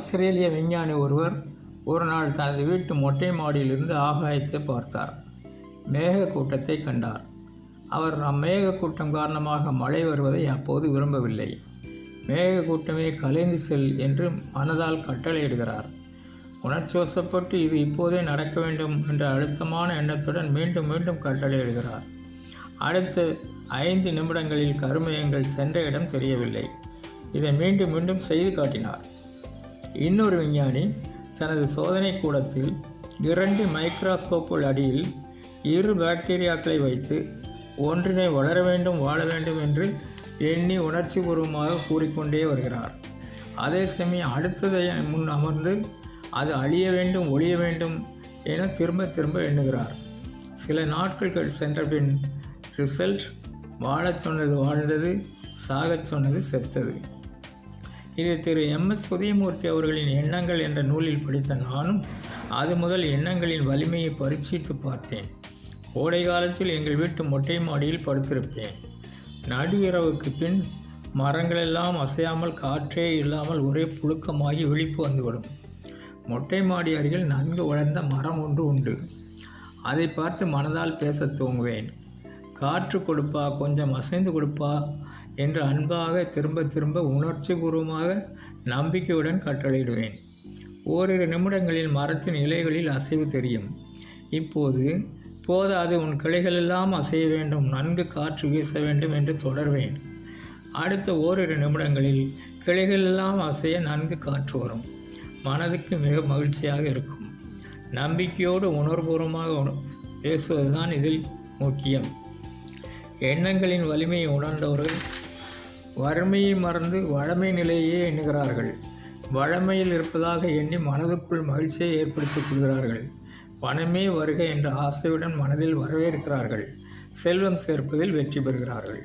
ஆஸ்திரேலிய விஞ்ஞானி ஒருவர் ஒரு நாள் தனது வீட்டு மொட்டை மாடியிலிருந்து ஆகாயத்தை பார்த்தார். மேகக்கூட்டத்தை கண்டார். அவர் அம்மேக காரணமாக மழை வருவதை அப்போது விரும்பவில்லை. மேகக்கூட்டமே கலைந்து செல் என்று மனதால் கட்டளையிடுகிறார். உணர்ச்சிவசப்பட்டு இது இப்போதே நடக்க வேண்டும் என்ற அழுத்தமான எண்ணத்துடன் மீண்டும் மீண்டும் கட்டளையிடுகிறார். அடுத்த ஐந்து நிமிடங்களில் கருமயங்கள் சென்ற இடம் தெரியவில்லை. இதை மீண்டும் மீண்டும் செய்து காட்டினார். இன்னொரு விஞ்ஞானி தனது சோதனை கூடத்தில் இரண்டு மைக்ராஸ்கோப்புகள் அடியில் இரு பாக்டீரியாக்களை வைத்து ஒன்றினை வளர வேண்டும் வாழ வேண்டும் என்று எண்ணி உணர்ச்சிபூர்வமாக கூறிக்கொண்டே வருகிறார். அதே சமயம் அடுத்ததை முன் அமர்ந்து அது அழிய வேண்டும் ஒழிய வேண்டும் என திரும்ப திரும்ப எண்ணுகிறார். சில நாட்கள் சென்ற பின் ரிசல்ட் வாழச் சொன்னது வாழ்ந்தது சாகச் சொன்னது செத்தது. இது திரு எம் எஸ் உதயமூர்த்தி அவர்களின் எண்ணங்கள் என்ற நூலில் படித்த நானும் அது முதல் எண்ணங்களின் வலிமையை பரீட்சித்து பார்த்தேன். கோடை காலத்தில் எங்கள் வீட்டு மொட்டை மாடியில் படுத்திருப்பேன். நடு இரவுக்கு பின் மரங்களெல்லாம் அசையாமல் காற்றே இல்லாமல் ஒரே புழுக்கமாகி விழிப்பு வந்துவிடும். மொட்டை மாடி அருகில் நன்கு வளர்ந்த மரம் ஒன்று உண்டு. அதை பார்த்து மனதால் பேசத் துவங்குவேன். காற்று கொடுப்பா கொஞ்சம் அசைந்து கொடுப்பா என்று அன்பாக திரும்ப திரும்ப உணர்ச்சிபூர்வமாக நம்பிக்கையுடன் கட்டளையிடுவேன். ஓரிரு நிமிடங்களில் மரத்தின் இலைகளில் அசைவு தெரியும். இப்போது போதாது உன் கிளைகளெல்லாம் அசைய வேண்டும் நன்கு காற்று வீச வேண்டும் என்று தொடர்வேன். அடுத்த ஓரிரு நிமிடங்களில் கிளைகளெல்லாம் அசைய நன்கு காற்று வரும். மனதுக்கு மிக மகிழ்ச்சியாக இருக்கும். நம்பிக்கையோடு உணர்வுபூர்வமாக உண- பேசுவதுதான் இதில் முக்கியம். எண்ணங்களின் வலிமையை உணர்ந்தவர்கள் வறுமையை மறந்து வழமை நிலையே எண்ணுகிறார்கள். வழமையில் இருப்பதாக எண்ணி மனதுக்குள் மகிழ்ச்சியை ஏற்படுத்திக் கொள்கிறார்கள். பணமே வருக என்ற ஆசையுடன் மனதில் வரவேற்கிறார்கள். செல்வம் சேர்ப்பதில் வெற்றி பெறுகிறார்கள்.